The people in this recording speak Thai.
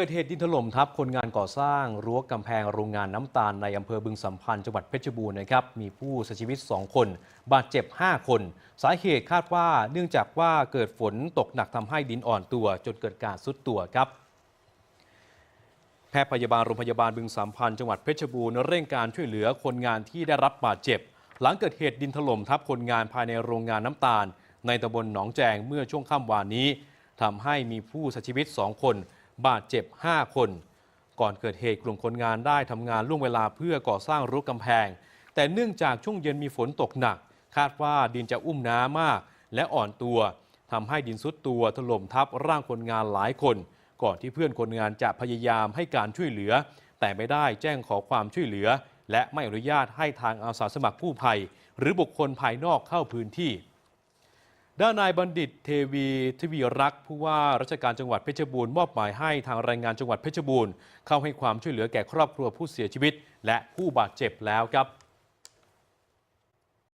เกิดเหตุดินถล่มทับคนงานก่อสร้างรั้วกำแพงโรงงานน้ำตาลในอำเภอบึงสัมพันธ์จังหวัดเพชรบูรณ์นะครับ มีผู้เสียชีวิต 2 คน บาดเจ็บ 5 คน สาเหตุคาดว่าเนื่องจากว่าเกิดฝนตกหนักทำให้ดินอ่อนตัว จนเกิดการซุดตัวครับแพทย์พยาบาลโรงพยาบาลบึงสามพันธ์จังหวัดเพชรบูรณ์เร่งการช่วยเหลือคนงานที่ได้รับบาดเจ็บ หลังเกิดเหตุดินถล่มทับคนงานภายในโรงงานน้ำตาล ในตำบลหนองแจงเมื่อช่วงค่ำวานนี้ทำให้มีผู้เสียชีวิต 2 คน บาดเจ็บ 5 คน ก่อนเกิดเหตุกลุ่มคนงานได้ทำงานล่วงเวลาเพื่อก่อสร้างรั้วกำแพง แต่เนื่องจากช่วงเย็นมีฝนตกหนัก คาดว่าดินจะอุ้มน้ำมาก และอ่อนตัวทำให้ดินซุดตัวถล่มทับร่างคนงานหลายคน ก่อนที่เพื่อนคนงานจะพยายามให้การช่วยเหลือ แต่ไม่ได้แจ้งขอความช่วยเหลือ และไม่อนุญาตให้ทางอาสาสมัครผู้ภัย หรือบุคคลภายนอกเข้าพื้นที่ ด้านนายบัณฑิตเทวีทวีรักษ์ผู้ว่าราชการจังหวัดเพชรบูรณ์มอบหมายให้ทางแรงงานจังหวัดเพชรบูรณ์เข้าให้ความช่วยเหลือแก่ครอบครัวผู้เสียชีวิต และผู้บาดเจ็บแล้วครับ